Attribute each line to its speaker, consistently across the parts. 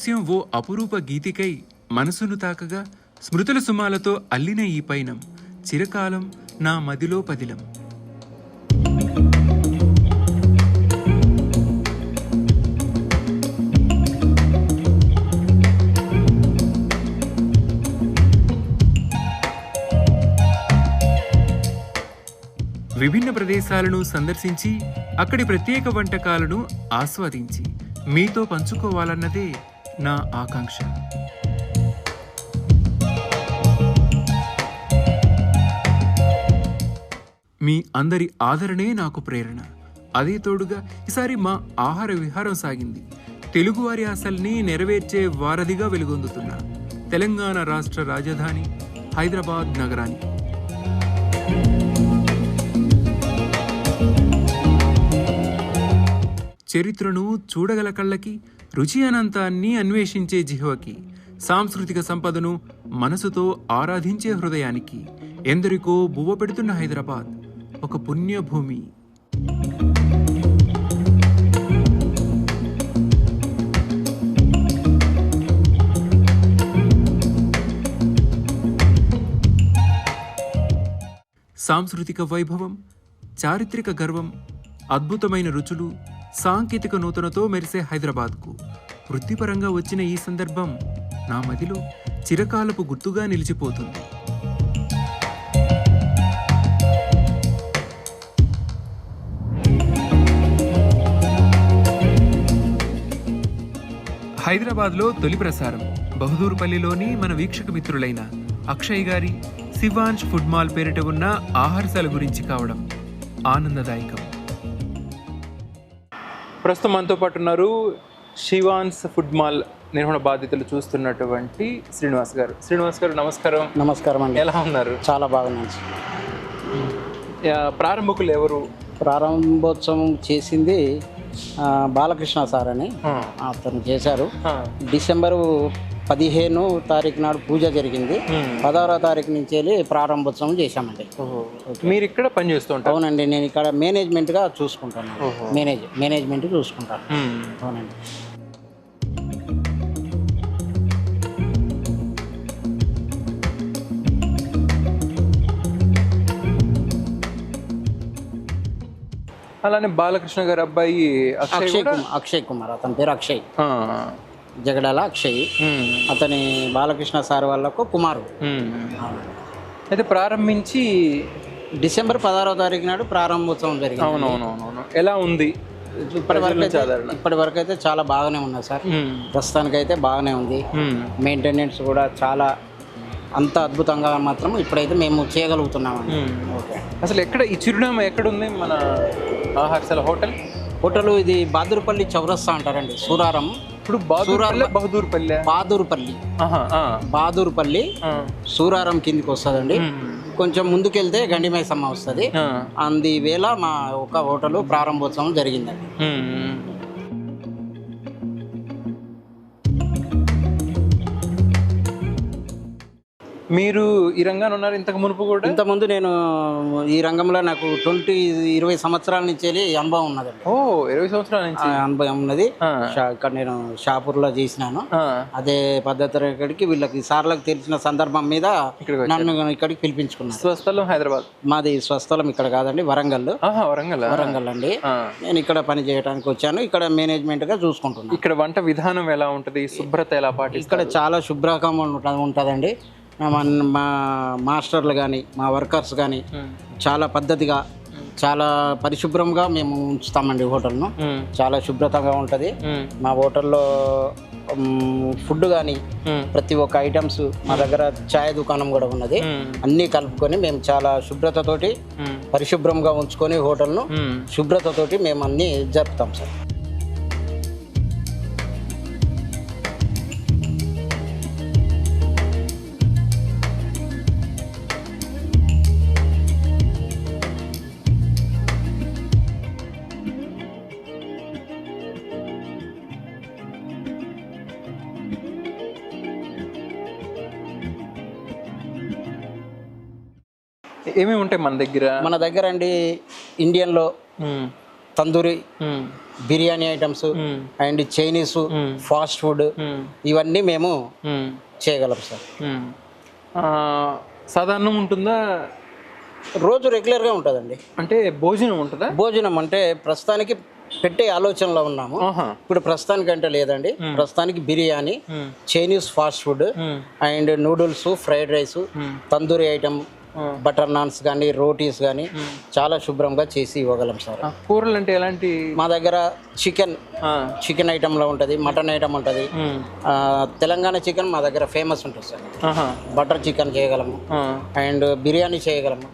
Speaker 1: దృశ్యం ఓ అపురూప గీతికై మనసును తాకగా స్మృతుల సుమాలతో అల్లిన ఈ పైనం చిరకాలం నా మదిలో పదిలం. విభిన్న ప్రదేశాలను సందర్శించి అక్కడి ప్రత్యేక వంటకాలను ఆస్వాదించి మీతో పంచుకోవాలన్నదే నా ఆకాంక్ష. మీ అందరి ఆదరణే నాకు ప్రేరణ. అదే తోడుగా ఈసారి మా ఆహార విహారం సాగింది. తెలుగువారి ఆశల్ని నెరవేర్చే వారధిగా వెలుగొందుతున్నా. తెలంగాణ రాష్ట్ర రాజధాని హైదరాబాద్ నగరానికి చరిత్రను చూడగల కళ్ళకి రుచి అనంతాన్ని అన్వేషించే జిహ్వకి సాంస్కృతిక సంపదను మనసుతో ఆరాధించే హృదయానికి ఎందరికో బువ్వ పెడుతున్న హైదరాబాద్ ఒక పుణ్యభూమి. సాంస్కృతిక వైభవం చారిత్రక గర్వం అద్భుతమైన రుచులు సాంకేతిక నూతనతో మెరిసే హైదరాబాద్కు. వృత్తిపరంగా వచ్చిన ఈ సందర్భం నా మదిలో చిరకాలపు గుర్తుగా నిలిచిపోతుంది. హైదరాబాద్లో తొలి ప్రసారం బహదూర్పల్లిలోని మన వీక్షక మిత్రులైన అక్షయ్ గారి శివాంష్ ఫుడ్ మాల్ పేరిట ఉన్న ఆహారశాల గురించి కావడం ఆనందదాయకం. ప్రస్తుతం మనతో పాటు ఉన్నారు శివాన్స్ ఫుడ్ మాల్ నిర్వహణ బాధ్యతలు చూస్తున్నటువంటి శ్రీనివాస్ గారు. శ్రీనివాస్ గారు నమస్కారం.
Speaker 2: నమస్కారం అండి.
Speaker 1: ఎలా ఉన్నారు?
Speaker 2: చాలా బాగున్నాను.
Speaker 1: ప్రారంభకులు ఎవరు?
Speaker 2: ప్రారంభోత్సవం చేసింది బాలకృష్ణ సార్ అని అతను చేశారు. డిసెంబరు పదిహేను తారీఖు నాడు పూజ జరిగింది. పదహారో తారీఖు నుంచి వెళ్ళి ప్రారంభోత్సవం చేశామండి.
Speaker 1: మీరు ఇక్కడ పనిచేస్తూ ఉంటారు?
Speaker 2: అవునండి నేను ఇక్కడ మేనేజ్మెంట్గా చూసుకుంటాను. మేనేజ్ మేనేజ్మెంట్ చూసుకుంటాను. అవునండి.
Speaker 1: అలానే బాలకృష్ణ గారి అబ్బాయి అక్షయ్
Speaker 2: కుమార్ అక్షయ్ కుమార్. అతని పేరు అక్షయ్. జగడాల అక్షయ్. అతని బాలకృష్ణ సార్ వాళ్ళకు కుమారు.
Speaker 1: అయితే ప్రారంభించి
Speaker 2: డిసెంబర్ పదహారో తారీఖు నాడు ప్రారంభోత్సవం జరిగింది.
Speaker 1: అవునవునవునవును. ఎలా ఉంది?
Speaker 2: ఇప్పటి వరకు అయితే అయితే చాలా బాగానే ఉన్నది సార్.
Speaker 1: మ్మ్.
Speaker 2: ప్రస్తుతానికైతే బాగానే ఉంది. మెయింటెనెన్స్ కూడా చాలా అంత అద్భుతంగా మాత్రం ఇప్పుడైతే మేము చేయగలుగుతున్నామండి
Speaker 1: మ్మ్.
Speaker 2: ఓకే.
Speaker 1: అసలు ఎక్కడ ఈ చిరునామా ఎక్కడ ఉంది మన హోటల్?
Speaker 2: హోటల్ ఇది బాదురుపల్లి చౌరస్తా అంటారండి. సూరారం.
Speaker 1: ఇప్పుడు బహదూర్పల్లె బహదూర్పల్లె
Speaker 2: బాదూరుపల్లి
Speaker 1: ఆహా, ఆ,
Speaker 2: బాదూరుపల్లి
Speaker 1: ఆ.
Speaker 2: సూరారం కిందికి వస్తుందండి. కొంచెం ముందుకెళ్తే గండిమైసమ్మ వస్తుంది.
Speaker 1: ఆ.
Speaker 2: అంది వేళ మా ఒక హోటల్ ప్రారంభోత్సవం జరిగిందండి.
Speaker 1: మీరు ఈ రంగాన్ని ఉన్నారు ఇంతకు మునుపు కూడా?
Speaker 2: ఇంతకుముందు నేను ఈ రంగంలో నాకు ట్వంటీ ఇరవై సంవత్సరాల నుంచి వెళ్ళి అనుభవం ఉన్నదండి.
Speaker 1: ఓ ఇరవై సంవత్సరాల నుంచి?
Speaker 2: అనుభవం ఉన్నది. ఇక్కడ నేను షాపూర్లో చేసినాను. అదే పద్ధతి ఇక్కడికి వీళ్ళకి సార్లకు తెలిసిన సందర్భం మీద
Speaker 1: ఇక్కడికి
Speaker 2: నన్ను ఇక్కడికి పిలిపించుకున్నారు.
Speaker 1: స్వస్థలం హైదరాబాద్?
Speaker 2: మాది స్వస్థలం ఇక్కడ కాదండి వరంగల్
Speaker 1: వరంగల్
Speaker 2: వరంగల్ అండి. నేను ఇక్కడ పని చేయడానికి వచ్చాను. ఇక్కడ మేనేజ్మెంట్గా చూసుకుంటున్నాను.
Speaker 1: ఇక్కడ వంట విధానం ఎలా ఉంటది? శుభ్రత ఎలా పాటిస్తారు?
Speaker 2: ఇక్కడ చాలా శుభ్రంగా ఉంట- ఉంటుందండి. మా మా మాస్టర్లు కానీ మా వర్కర్స్ కానీ. చాలా పద్ధతిగా చాలా పరిశుభ్రంగా మేము ఉంచుతామండి హోటల్ను. చాలా శుభ్రతగా ఉంటుంది. మా హోటల్లో ఫుడ్ కానీ. ప్రతి ఒక్క ఐటమ్స్ మా దగ్గర ఛాయ్ దుకాణం కూడా ఉన్నది. అన్నీ కలుపుకొని మేము చాలా శుభ్రతతోటి. పరిశుభ్రంగా ఉంచుకొని హోటల్ను. శుభ్రతతోటి మేము అన్నీ జరుపుతాం సార్
Speaker 1: ఏమేమి ఉంటాయి మన దగ్గర
Speaker 2: మన దగ్గర అండి ఇండియన్లో. Tandoori. Biryani items. And Chinese fast food. ఇవన్నీ మేము. చేయగలం సార్
Speaker 1: సాధారణం ఉంటుందా
Speaker 2: రోజు రెగ్యులర్గా ఉంటుందండి
Speaker 1: అంటే భోజనం ఉంటుందా
Speaker 2: భోజనం అంటే ప్రస్తుతానికి పెట్టే ఆలోచనలో ఉన్నాము ఇప్పుడు ప్రస్తుతానికి అంటే లేదండి ప్రస్తుతానికి biryani. Chinese fast food. And noodles fried rice. Tandoori item. Butter naans కానీ రోటీస్ కానీ చాలా శుభ్రంగా చేసి ఇవ్వగలం సార్.
Speaker 1: కూరలు అంటే ఎలాంటి?
Speaker 2: మా దగ్గర చికెన్ చికెన్ ఐటెంలో ఉంటుంది మటన్ ఐటమ్ ఉంటుంది. తెలంగాణ చికెన్ మా దగ్గర ఫేమస్ ఉంటుంది సార్. బటర్ చికెన్ చేయగలము. అండ్ బిర్యానీ చేయగలము.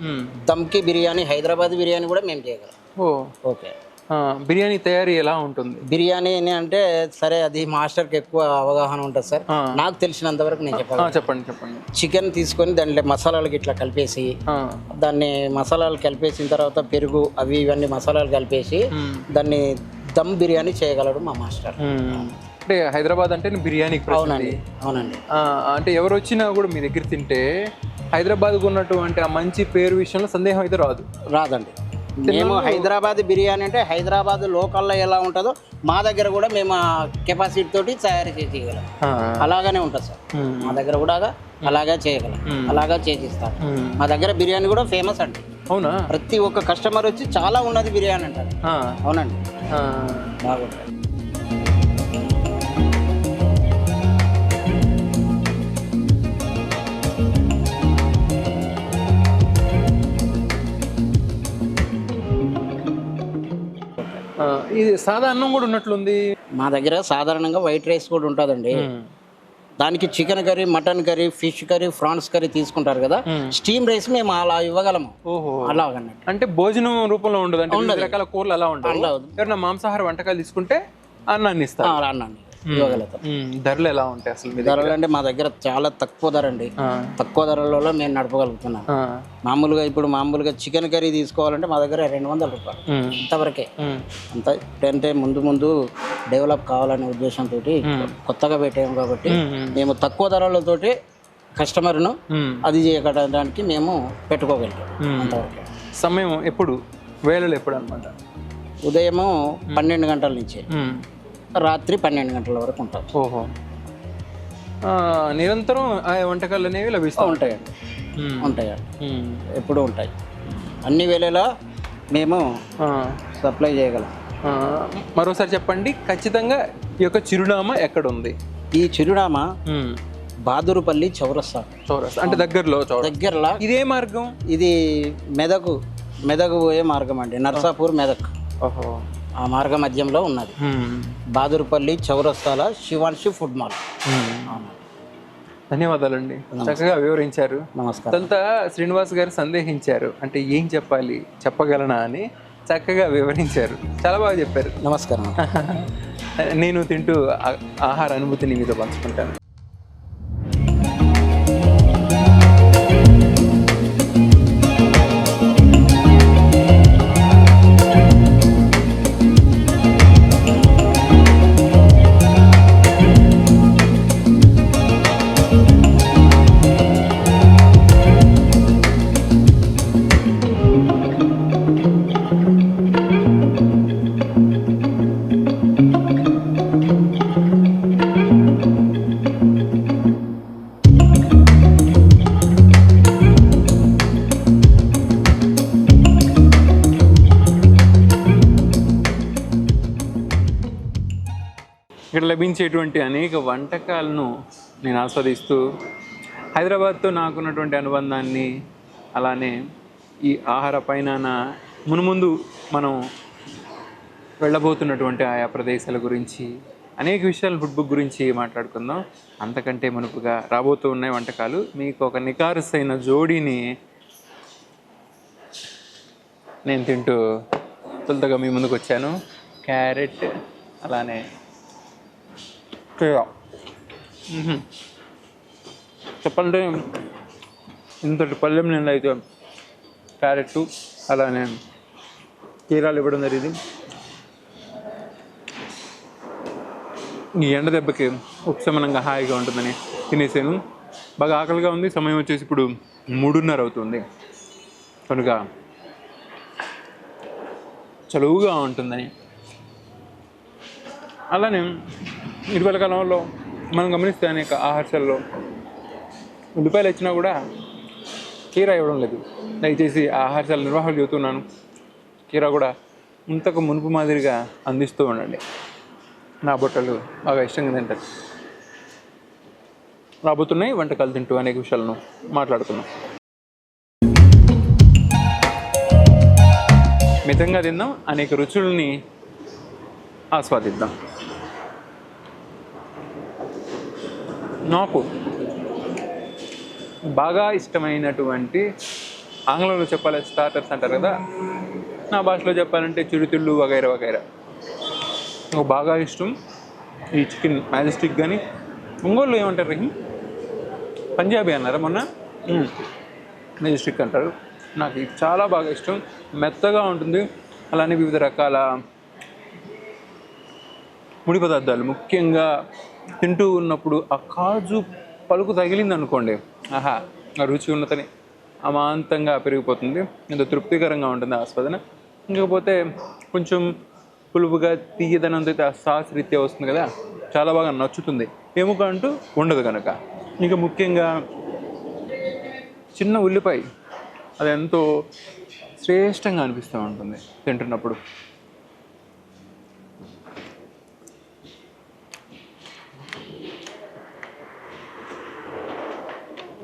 Speaker 2: దమ్కి బిర్యానీ హైదరాబాద్ బిర్యానీ కూడా మేము చేయగలం. ఓకే.
Speaker 1: బిర్యానీ తయారీ ఎలా ఉంటుంది?
Speaker 2: బిర్యానీ అని అంటే సరే అది మాస్టర్కి ఎక్కువ అవగాహన ఉంటుంది సార్. నాకు తెలిసినంత వరకు నేను
Speaker 1: ఆ,
Speaker 2: చెప్పగలను.
Speaker 1: చెప్పండి చెప్పండి.
Speaker 2: చికెన్ తీసుకొని దాంట్లో మసాలాలకి ఇట్లా కలిపేసి దాన్ని మసాలాలు కలిపేసిన తర్వాత పెరుగు అవి ఇవన్నీ మసాలాలు కలిపేసి. దాన్ని దమ్ బిర్యానీ చేయగలడు మా మాస్టర్.
Speaker 1: అంటే హైదరాబాద్ అంటే బిర్యానీ
Speaker 2: అవునండి అవునండి.
Speaker 1: అంటే ఎవరు వచ్చినా కూడా మీ దగ్గర తింటే హైదరాబాద్కు ఉన్నటువంటి ఆ మంచి పేరు విషయంలో సందేహం అయితే రాదు.
Speaker 2: రాదండి. మేము హైదరాబాద్ బిర్యానీ అంటే హైదరాబాద్ లోకల్లో ఎలా ఉంటుందో మా దగ్గర కూడా మేము ఆ కెపాసిటీ తోటి తయారు చేయగలం. అలాగనే ఉంటుంది సార్. మా దగ్గర కూడా అలాగే చేయగలం. అలాగా చేసిస్తాం. మా దగ్గర బిర్యానీ కూడా ఫేమస్ అండి.
Speaker 1: అవునా?
Speaker 2: ప్రతి ఒక్క కస్టమర్ వచ్చి చాలా ఉన్నది బిర్యానీ అంటారు. అవునండి. బాగుంటుంది.
Speaker 1: ఇది సాదా అన్నం కూడా ఉన్నట్లుంది?
Speaker 2: మా దగ్గర సాధారణంగా వైట్ రైస్ కూడా ఉంటుందండి. దానికి chicken curry mutton curry fish curry prawns curry తీసుకుంటారు కదా. స్టీమ్ రైస్ మేము అలా ఇవ్వగలము.
Speaker 1: అంటే భోజనం రూపంలో ఉండదు అంటే రకాల కూరలు అలా
Speaker 2: ఉండదు.
Speaker 1: మాంసాహార వంటకాలు తీసుకుంటే అన్నాన్ని ఇస్తారు.
Speaker 2: అలా అన్నాను ఇవ్వగలుగుతాం.
Speaker 1: ధరలు ఎలా ఉంటాయి అసలు
Speaker 2: ధరలు అంటే మా దగ్గర చాలా తక్కువ ధర అండి. తక్కువ ధరలలో మేము నడపగలుగుతున్నాం.
Speaker 1: ఆ,
Speaker 2: మామూలుగా ఇప్పుడు మామూలుగా చికెన్ కర్రీ తీసుకోవాలంటే మా దగ్గర రెండు వందల రూపాయలు.
Speaker 1: మ్మ్.
Speaker 2: అంత అంటే ముందు ముందు డెవలప్ కావాలనే ఉద్దేశంతో కొత్తగా పెట్టాము కాబట్టి
Speaker 1: మ్మ్.
Speaker 2: తక్కువ ధరలతోటి కస్టమర్ను. అది చేయడానికి మేము పెట్టుకోగలుగుతాం. అంతవరకే.
Speaker 1: సమయం ఎప్పుడు? వేళలు ఎప్పుడు అనమాట
Speaker 2: ఉదయము పన్నెండు గంటల నుంచి. రాత్రి పన్నెండు గంటల వరకు ఉంటాం
Speaker 1: ఓహో. నిరంతరం ఆ వంటకాలు అనేవి లభిస్తాయి.
Speaker 2: ఉంటాయండి. ఉంటాయండి. ఎప్పుడూ ఉంటాయి. అన్ని వేళలా మేము సప్లై చేయగలం.
Speaker 1: మరోసారి చెప్పండి ఖచ్చితంగా ఈ యొక్క చిరునామా ఎక్కడ ఉంది
Speaker 2: ఈ చిరునామా. బాదురుపల్లి చౌరస్తా.
Speaker 1: చౌరస్తా అంటే దగ్గరలో
Speaker 2: దగ్గరలా.
Speaker 1: ఇదే మార్గం?
Speaker 2: ఇది మెదకు మెదకు పోయే మార్గం అండి. నర్సాపూర్ మెదక్.
Speaker 1: ఓహో.
Speaker 2: ఆ మార్గ మధ్యంలో ఉన్నది. బాదురుపల్లి చౌరస్తాల శివాన్షి ఫుడ్ మాల్.
Speaker 1: ధన్యవాదాలండి. చక్కగా వివరించారు.
Speaker 2: నమస్కారం.
Speaker 1: అదంతా శ్రీనివాస్ గారు సందేహించారు. అంటే ఏం చెప్పాలి చెప్పగలనా అని చక్కగా వివరించారు. చాలా బాగా చెప్పారు.
Speaker 2: నమస్కారం.
Speaker 1: నేను తింటూ ఆహార అనుభూతిని మీతో పంచుకుంటాను. ఇక్కడ అనేక వంటకాలను నేను ఆస్వాదిస్తూ హైదరాబాద్తో నాకున్నటువంటి అనుబంధాన్ని అలానే ఈ ఆహార పైన మునుముందు మనం వెళ్ళబోతున్నటువంటి ఆయా ప్రదేశాల గురించి అనేక విషయాలు ఫుడ్ బుక్ గురించి మాట్లాడుకుందాం. అంతకంటే మునుపుగా రాబోతూ ఉన్నాయి వంటకాలు మీకు ఒక నికారసైన జోడీని నేను తింటూ తొలుతగా మీ ముందుకు వచ్చాను క్యారెట్ అలానే మ్మ్. చెప్పాలంటే ఇంతటి పల్లెం నిండా అయితే క్యారెట్ అలానే కీరాలు ఇవ్వడం జరిగింది. ఈ ఎండ దెబ్బకి ఉపశమనంగా హాయిగా ఉంటుందని తినేసాను. బాగా ఆకలిగా ఉంది సమయం వచ్చేసి ఇప్పుడు మూడున్నర అవుతుంది. కనుక చలువుగా ఉంటుందని అలానే ఇటీవల కాలంలో మనం గమనిస్తే అనేక ఆహారాల్లో ఉల్లిపాయలు వచ్చినా కూడా కీరా ఇవ్వడం లేదు. దయచేసి ఆహారశాల నిర్వాహకులు చెబుతున్నాను కీరా కూడా ఇంతకు మునుపు మాదిరిగా అందిస్తూ ఉండండి. నా బొట్టలు బాగా ఇష్టంగా తింటారు. రాబోతున్నాయి వంటకాలు తింటూ అనేక విషయాలను మాట్లాడుతున్నాం. మితంగా తిందాం అనేక రుచుల్ని ఆస్వాదిద్దాం. నాకు బాగా ఇష్టమైనటువంటి ఆంగ్లంలో చెప్పాలి స్టార్టర్స్ అంటారు కదా నా భాషలో చెప్పాలంటే చిరుతిళ్ళు వగైరా వగైరా. నాకు బాగా ఇష్టం ఈ చికెన్ మ్యాజెస్టిక్ కానీ ఒంగోలు ఏమంటారు రహీం? పంజాబీ అన్నారా మొన్న? మెజెస్టిక్ అంటారు. నాకు ఇది చాలా బాగా ఇష్టం. మెత్తగా ఉంటుంది. అలానే వివిధ రకాల ముడి పదార్థాలు. ముఖ్యంగా తింటూ ఉన్నప్పుడు ఆ కాజు పలుకు తగిలింది అనుకోండి ఆహా ఆ రుచి ఉన్నతని అమాంతంగా పెరిగిపోతుంది ఎంతో తృప్తికరంగా ఉంటుంది ఆస్వాదన. ఇంకపోతే కొంచెం పులుపుగా తీయదనంతో అయితే ఆ సాస్ రీత్యా వస్తుంది కదా చాలా బాగా నచ్చుతుంది. ఎముక అంటూ ఉండదు కనుక ఇంకా ముఖ్యంగా చిన్న ఉల్లిపాయ అది ఎంతో శ్రేష్టంగా అనిపిస్తూ ఉంటుంది తింటున్నప్పుడు.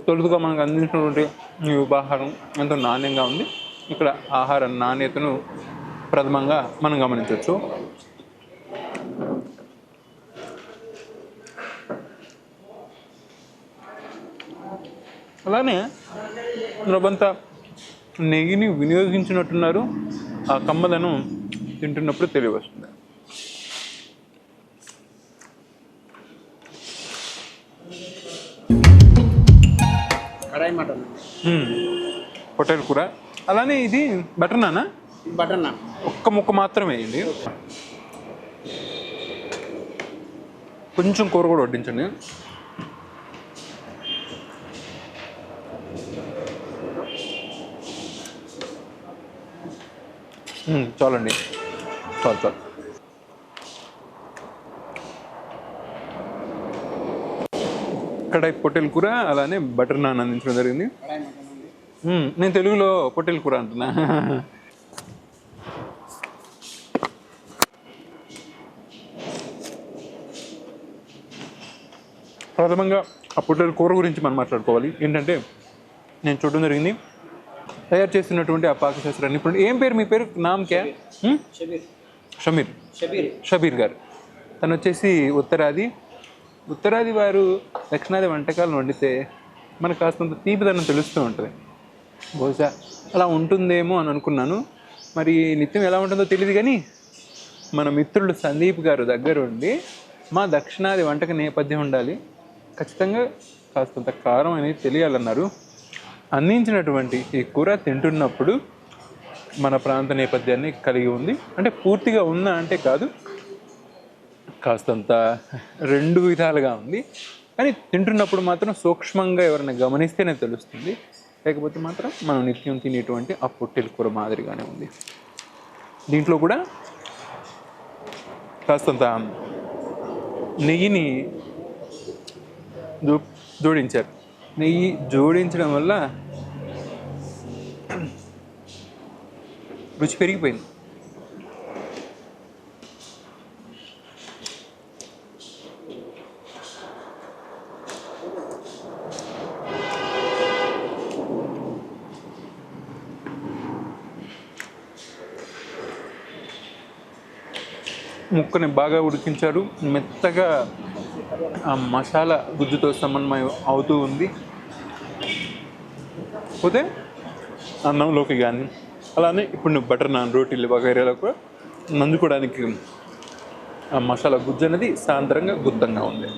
Speaker 1: తొలుతుగా మనకు అందించినటువంటి ఈ ఉపాహారం ఎంతో నాణ్యంగా ఉంది. ఇక్కడ ఆహార నాణ్యతను ప్రథమంగా మనం గమనించవచ్చు. అలానే రవంతా నెయ్యిని వినియోగించినట్టున్నారు. ఆ కమ్మదనం తింటున్నప్పుడు తెలియవస్తుంది. పొట్టేలు కూర అలానే ఇది బటర్ నానా?
Speaker 2: బటర్ నాన్.
Speaker 1: ఒక్క ముక్క మాత్రమే వేయండి కొంచెం కూర కూడా వడ్డించండి. చాలండి. చాలు చాలు. కడాయి పొట్టెల కూర అలానే బటర్ నాన్ అందించడం జరిగింది. నేను తెలుగులో పొట్టెల కూర అంటున్నా. ప్రథమంగా ఆ పొట్టెల కూర గురించి మనం మాట్లాడుకోవాలి. ఏంటంటే నేను చూడడం జరిగింది. తయారు చేస్తున్నటువంటి ఆ పాకశాస్త్రాన్ని. ఇప్పుడు ఏం పేరు? మీ పేరు? నామ్ క్యా? షమీర్.
Speaker 2: షబీర్.
Speaker 1: షబీర్ గారు. తను వచ్చేసి ఉత్తరాది. ఉత్తరాది వారు దక్షిణాది వంటకాలను వండితే మనకు కాస్తంత తీపిదనం తెలుస్తూ ఉంటుంది. బహుశా అలా ఉంటుందేమో అని అనుకున్నాను. మరి నిత్యం ఎలా ఉంటుందో తెలియదు కానీ మన మిత్రుడు సందీప్ గారు దగ్గర ఉండి మా దక్షిణాది వంటక నేపథ్యం ఉండాలి. ఖచ్చితంగా కాస్తంత కారం అనేది తెలియాలన్నారు. అందించినటువంటి ఈ కూర తింటున్నప్పుడు మన ప్రాంత నేపథ్యాన్ని కలిగి ఉంది. అంటే పూర్తిగా ఉందా అంటే కాదు. కాస్తంత రెండు విధాలుగా ఉంది. కానీ తింటున్నప్పుడు మాత్రం సూక్ష్మంగా ఎవరైనా గమనిస్తేనే తెలుస్తుంది. లేకపోతే మాత్రం మనం నిత్యం తినేటువంటి ఆ పొట్టెల కూర మాదిరిగానే ఉంది. దీంట్లో కూడా కాస్తంత నెయ్యిని జో జోడించారు. నెయ్యి జోడించడం వల్ల రుచి పెరిగిపోయింది. ముక్కని బాగా ఉడికించారు. మెత్తగా ఆ మసాలా గుజ్జుతో సమన్వయం అవుతూ ఉంది. పోతే అన్నంలోకి కానీ అలానే ఇప్పుడు నువ్వు బటర్ నాన్ రోటీలు వగైరాలో కూడా నందుకోవడానికి ఆ మసాలా గుజ్జు అనేది సాంద్రంగా గుత్తంగా ఉంది.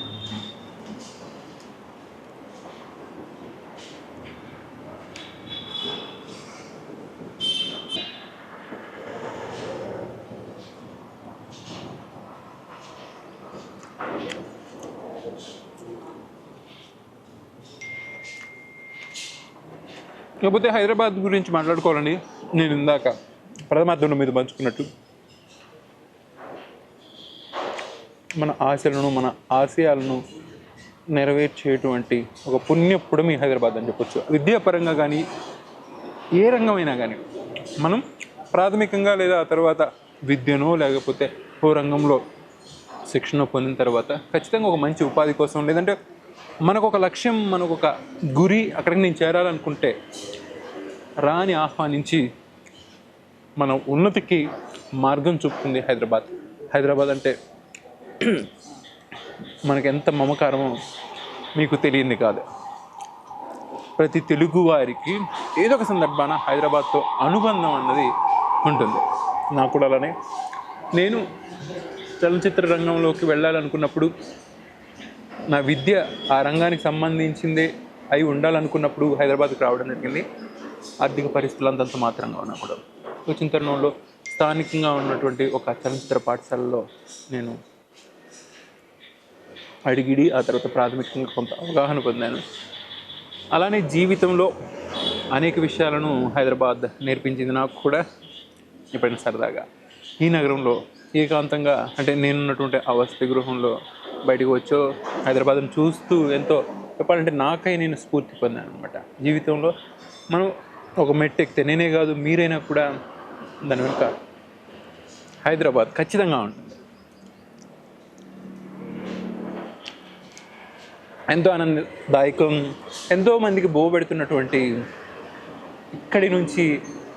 Speaker 1: కాకపోతే హైదరాబాద్ గురించి మాట్లాడుకోవాలండి నేను ఇందాక ప్రథమార్థంలో మీద పంచుకున్నట్టు. మన ఆశలను మన ఆశయాలను నెరవేర్చేటువంటి ఒక పుణ్యపుడమి హైదరాబాద్ అని చెప్పొచ్చు. విద్యాపరంగా కానీ ఏ రంగమైనా కానీ మనం ప్రాథమికంగా లేదా ఆ తర్వాత విద్యనో లేకపోతే ఓ రంగంలో శిక్షణ పొందిన తర్వాత ఖచ్చితంగా ఒక మంచి ఉపాధి కోసం లేదంటే మనకు ఒక లక్ష్యం మనకు ఒక గురి అక్కడికి నేను చేరాలనుకుంటే రాని ఆహ్వానించి మన ఉన్నతికి మార్గం చూపుతుంది హైదరాబాద్. హైదరాబాద్ అంటే మనకి ఎంత మమకారమో మీకు తెలియంది కాదు. ప్రతి తెలుగు వారికి ఏదో ఒక సందర్భాన హైదరాబాద్తో అనుబంధం అన్నది ఉంటుంది. నాకు కూడా అలానే. నేను చలనచిత్ర రంగంలోకి వెళ్ళాలనుకున్నప్పుడు నా విద్య ఆ రంగానికి సంబంధించిందే అయి ఉండాలనుకున్నప్పుడు హైదరాబాద్కి రావడం జరిగింది. ఆర్థిక పరిస్థితులు అంతంత మాత్రంగా ఉన్నా కూడా. వచ్చిన తరుణంలో స్థానికంగా ఉన్నటువంటి ఒక చలనచిత్ర పాఠశాలలో నేను అడిగిడి ఆ తర్వాత ప్రాథమికంగా కొంత అవగాహన పొందాను. అలానే జీవితంలో అనేక విషయాలను హైదరాబాద్ నేర్పించింది నాకు కూడా ఎప్పుడైనా సరదాగా. ఈ నగరంలో ఏకాంతంగా అంటే నేనున్నటువంటి ఆ వసతి గృహంలో బయటకు వచ్చో హైదరాబాద్ను చూస్తూ ఎంతో చెప్పాలంటే నాకై నేను స్ఫూర్తి పొందాను అనమాట జీవితంలో మనం ఒక మెట్టు ఎక్కితే నేనే కాదు మీరైనా కూడా దాని వెనుక హైదరాబాద్ ఖచ్చితంగా ఉంటుంది ఎంతో ఆనందదాయకం ఎంతో మందికి బోబెడుతున్నటువంటి ఇక్కడి నుంచి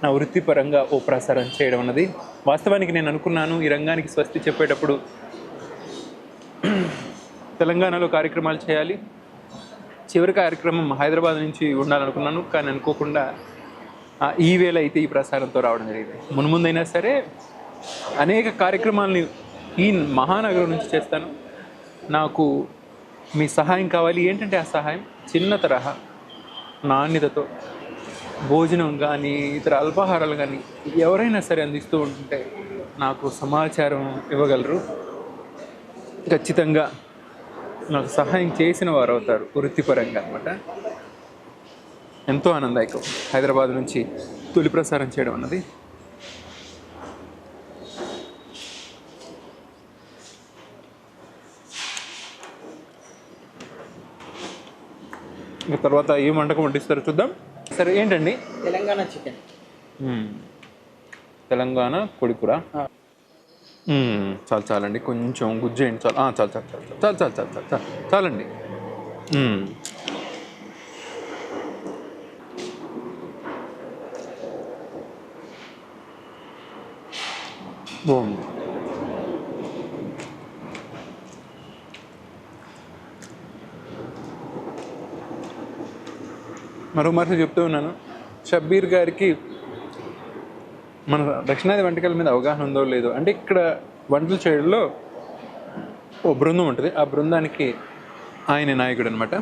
Speaker 1: నా వృత్తిపరంగా ఓ ప్రసారం చేయడం అన్నది. వాస్తవానికి నేను అనుకున్నాను ఈ రంగానికి స్వస్తి చెప్పేటప్పుడు తెలంగాణలో కార్యక్రమాలు చేయాలి. చివరి కార్యక్రమం హైదరాబాద్ నుంచి ఉండాలనుకున్నాను కానీ అనుకోకుండా ఈ వేళ అయితే ఈ ప్రసారంతో రావడం జరిగింది. మున్ముందైనా సరే అనేక కార్యక్రమాలని ఈ మహానగరం నుంచి చేస్తాను. నాకు మీ సహాయం కావాలి. ఏంటంటే ఆ సహాయం? చిన్న తరహా నాణ్యతతో భోజనం కానీ ఇతర అల్పాహారాలు కానీ ఎవరైనా సరే అందిస్తూ ఉంటుంటే నాకు సమాచారం ఇవ్వగలరు. ఖచ్చితంగా నాకు సహాయం చేసిన వారు అవుతారు వృత్తిపరంగా అనమాట ఎంతో ఆనందాయకం హైదరాబాద్ నుంచి తొలి ప్రసారం చేయడం అన్నది. ఇంకా తర్వాత ఏం వంటకం వడ్డిస్తారో చూద్దాం. సరే ఏంటండి?
Speaker 2: తెలంగాణ చికెన్.
Speaker 1: తెలంగాణ కొడికూర. చాలు చాలండి. కొంచెం గుజ్జేయండి చాలు. చాలు చాలు చాలు చాలు చాలు చాలు చాలు చాలండి. బాగుంది మరో మాట చెప్తూ ఉన్నాను. షబ్బీర్ గారికి మన దక్షిణాది వంటకాల మీద అవగాహన ఉందో లేదో అంటే ఇక్కడ వంటలు చేయడంలో ఓ బృందం ఉంటుంది. ఆ బృందానికి ఆయన నాయకుడు అనమాట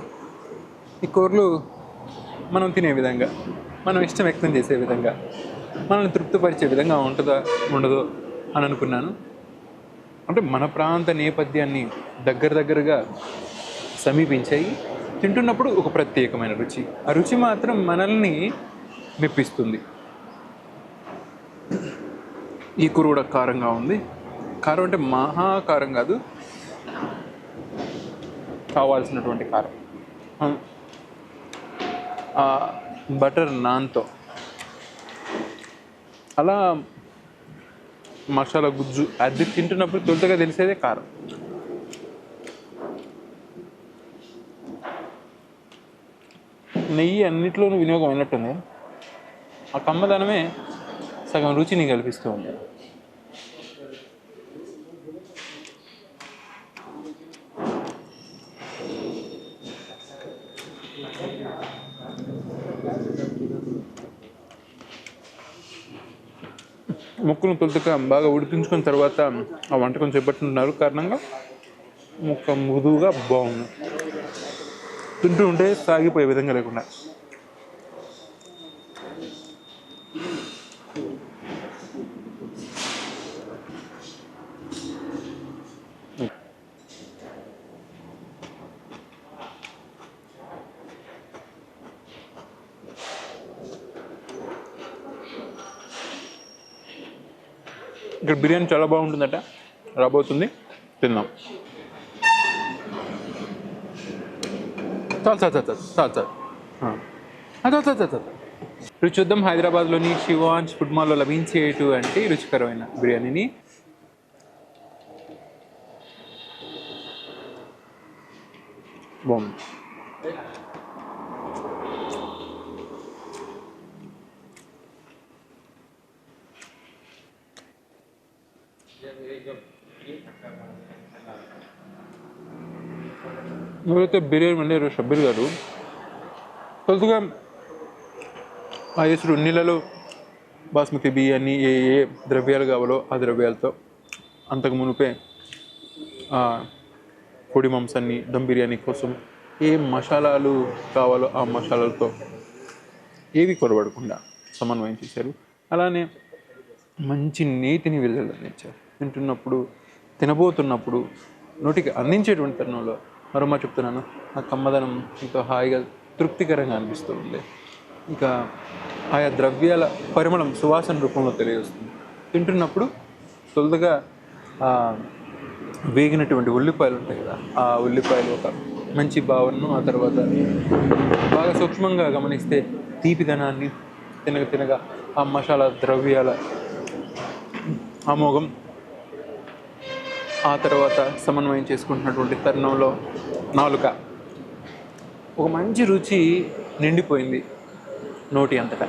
Speaker 1: ఈ కూరలు మనం తినే విధంగా మనం ఇష్టం వ్యక్తం చేసే విధంగా మనల్ని తృప్తిపరిచే విధంగా ఉంటుందా ఉండదో అని అనుకున్నాను. అంటే మన ప్రాంత నేపథ్యాన్ని దగ్గర దగ్గరగా సమీపించాయి. తింటున్నప్పుడు ఒక ప్రత్యేకమైన రుచి. ఆ రుచి మాత్రం మనల్ని మెప్పిస్తుంది. ఈ కూర కూడా కారంగా ఉంది. కారం అంటే మహాకారం కాదు. కావాల్సినటువంటి కారం. ఆ బటర్ నాన్తో. అలా మసాలా గుజ్జు అది తింటున్నప్పుడు తొలుతగా తెలిసేదే కారం. నెయ్యి అన్నిట్లోనూ వినియోగం అయినట్టుంది. ఆ కమ్మదనమే సగం రుచిని కల్పిస్తూ ఉంది ముక్కను తొలుతగా బాగా ఉడికించుకున్న తర్వాత ఆ వంటకం చేపట్టుకుంటున్నారు కారణంగా ముక్క మృదువుగా బాగుంది. తింటూ ఉంటే సాగిపోయే విధంగా లేకుండా. ఇక్కడ బిర్యానీ చాలా బాగుంటుందట. రాబోతుంది. తిందాం. చాలు చాలు చాలు చాలు చాలు చాలు. చాలు చాలు చాలు రుచి చూద్దాం. హైదరాబాద్లోని శివాన్స్ ఫుడ్ మాల్లో లభించేటువంటి రుచికరమైన బిర్యానీని. బాగుంది. ఎవరైతే బిర్యానీ వండారో షబ్బీర్ గారు. కొద్దిగా ఆ వేసుడు నీళ్ళలో బాస్మతి బియ్యాన్ని ఏ ఏ ద్రవ్యాలు కావాలో ఆ ద్రవ్యాలతో అంతకు మునిపే ఆ పొడి మాంసాన్ని దమ్ బిర్యానీ కోసం ఏ మసాలాలు కావాలో ఆ మసాలాలతో ఏవి కొరబడకుండా సమన్వయం చేశారు. అలానే మంచి నీతిని వెలువరించారు తింటున్నప్పుడు తినబోతున్నప్పుడు నోటికి అందించేటువంటి తరుణంలో మరొమ్మ చెప్తున్నాను. ఆ కమ్మదనం ఎంతో హాయిగా తృప్తికరంగా అనిపిస్తూ ఉంది ఇంకా ఆయా ద్రవ్యాల పరిమళం సువాసన రూపంలో తెలియజేస్తుంది. తింటున్నప్పుడు తొలుదగా వేగినటువంటి ఉల్లిపాయలు ఉంటాయి కదా ఆ ఉల్లిపాయలు ఒక మంచి భావనను ఆ తర్వాత బాగా సూక్ష్మంగా గమనిస్తే తీపిదనాన్ని తినగ తినగా ఆ మసాలా ద్రవ్యాల అమోఘం ఆ తర్వాత సమన్వయం చేసుకుంటున్నటువంటి తరుణంలో నాలుక. ఒక మంచి రుచి నిండిపోయింది నోటి అంతటా.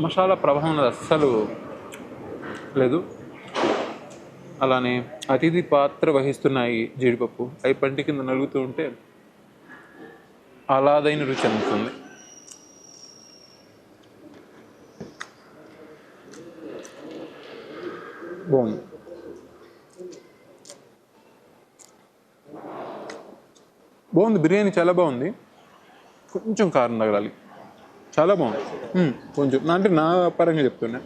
Speaker 1: మసాలా ప్రభావం అస్సలు లేదు. అలానే అతిథి పాత్ర వహిస్తున్నాయి జీడిపప్పు. అవి పంటి కింద నలుగుతూ ఉంటే అలాదైన రుచి అందుతుంది బాగుంది బాగుంది బిర్యానీ చాలా బాగుంది. కొంచెం కారం తగలాలి. చాలా బాగుంది. కొంచెం. నా- అంటే నా పరంగా చెప్తున్నా.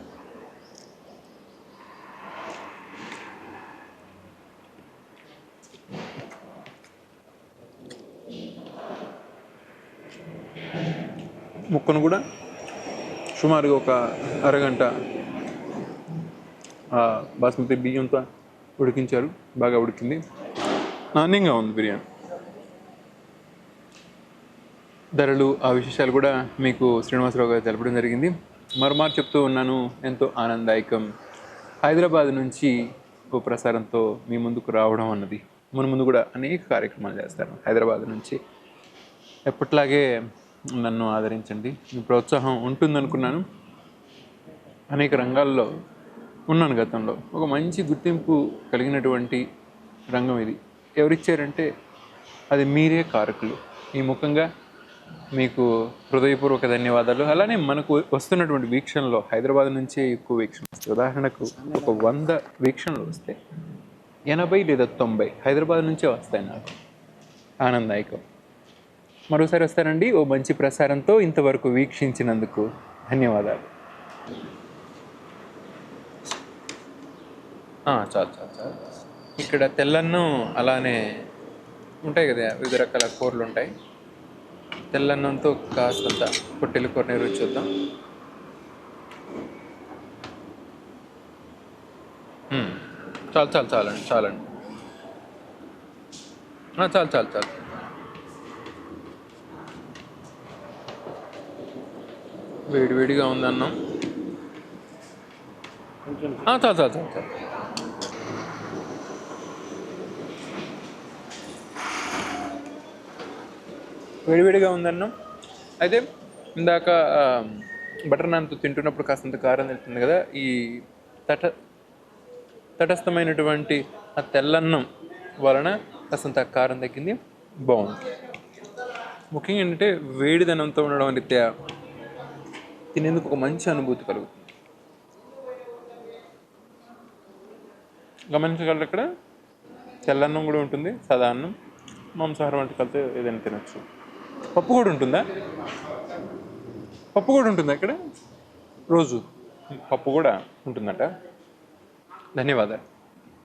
Speaker 1: ముక్కను కూడా సుమారుగా ఒక అరగంట బాస్మతి బియ్యంతో ఉడికించారు. బాగా ఉడికింది. నాణ్యంగా ఉంది బిర్యానీ. ధరలు ఆ విశేషాలు కూడా మీకు శ్రీనివాసరావు గారు తెలపడం జరిగింది. మరోమారు చెప్తూ ఉన్నాను ఎంతో ఆనందదాయకం. హైదరాబాద్ నుంచి ఓ ప్రసారంతో మీ ముందుకు రావడం అన్నది. మన ముందు కూడా అనేక కార్యక్రమాలు చేస్తాను హైదరాబాద్ నుంచి. ఎప్పట్లాగే నన్ను ఆదరించండి. మీ ప్రోత్సాహం ఉంటుందనుకున్నాను. అనేక రంగాల్లో ఉన్నాను గతంలో. ఒక మంచి గుర్తింపు కలిగినటువంటి రంగం ఇది. ఎవరిచ్చారంటే అది మీరే కారకులు. ఈ ముఖంగా మీకు హృదయపూర్వక ధన్యవాదాలు. అలానే మనకు వస్తున్నటువంటి వీక్షణలో హైదరాబాద్ నుంచే ఎక్కువ వీక్షణ వస్తాయి. ఉదాహరణకు ఒక వంద వీక్షణలు వస్తే ఎనభై లేదా తొంభై హైదరాబాద్ నుంచే వస్తాయి నాకు. ఆనందాయకం మరోసారి వస్తానండి. ఓ మంచి ప్రసారంతో ఇంతవరకు వీక్షించినందుకు ధన్యవాదాలు ఆ, చాలు చాలు చాలు. ఇక్కడ తెల్లన్నం అలానే ఉంటాయి కదా వివిధ రకాల కూరలు ఉంటాయి. తెల్లన్నంతో కాస్తంత పొట్టెలు కూరని రుచి చూద్దాం. చాలు చాలు చాలండి చాలండి. చాలు చాలు చాలు. వేడి వేడిగా ఉంది చాలు చాలు చాలు చాలు. వేడివేడిగా ఉందన్నం. అయితే ఇందాక బటర్ నాన్తో తింటున్నప్పుడు కాస్తంత కారం తెలుస్తుంది కదా ఈ తట తటస్థమైనటువంటి ఆ తెల్లన్నం వలన కాస్తంత కారం తగ్గింది. బాగుంది. ముఖ్యంగా ఏంటంటే వేడిదనంతో ఉండడం రీత్యా తినేందుకు ఒక మంచి అనుభూతి కలుగుతుంది. గమనించగలరు ఇక్కడ? తెల్లన్నం కూడా ఉంటుంది సాధారణం అన్నం. మాంసాహారం వంటకాలతో ఏదైనా తినచ్చు. పప్పు కూడా ఉంటుందా? పప్పు కూడా ఉంటుందా ఇక్కడ? రోజు. పప్పు కూడా ఉంటుందట. ధన్యవాదాలు.